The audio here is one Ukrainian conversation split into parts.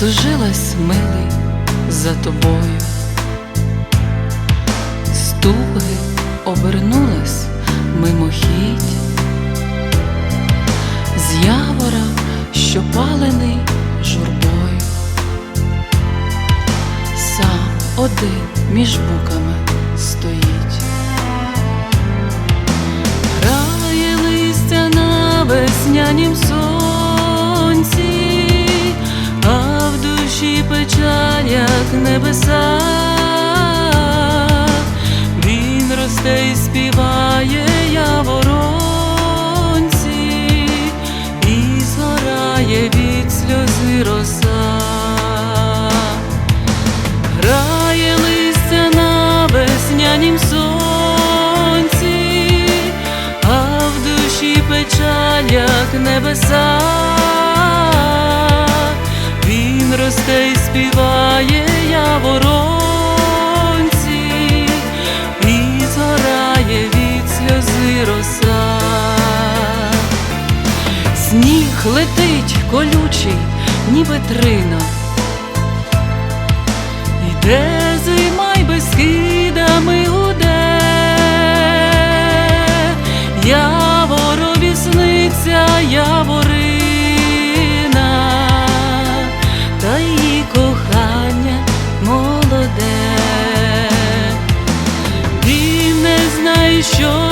Тужилась милий за тобою, стуги обернулась мимохідь, з явора, що палений журбою, сам один між буками стоїть. Грає листя на веснянім сонці, небеса. Він росте і співає яворонці, і згорає від сльози роса. Грає листя на веснянім сонці, а в душі печаль, як небеса. Сніг летить колючий, ніби трина. Іде зима й без скидами гуде, яворові сниться яворина, та її кохання молоде. Він не знає, що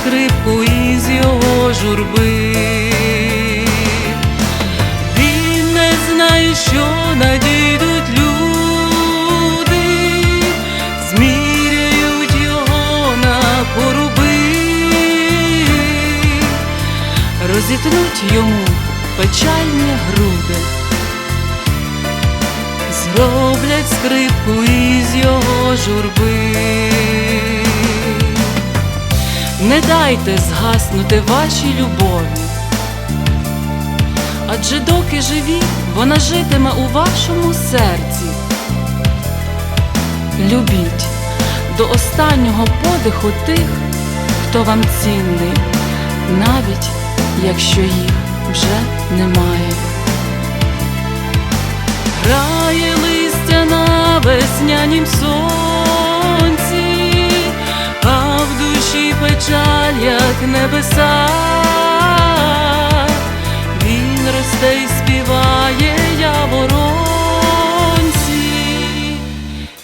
скрипку із його журби. Він не знає, що надійдуть люди, зміряють його на поруби, розітнуть йому печальні груди, зроблять скрипку із його журби. Дайте згаснути вашій любові. Адже доки живі, вона житиме у вашому серці. Любіть до останнього подиху тих, хто вам цінний, навіть якщо їх вже немає. Грає листя на веснянім сонці, печаль, як небеса. Він росте і співає яворонці,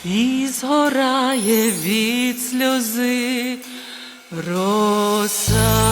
і згорає від сльози роса.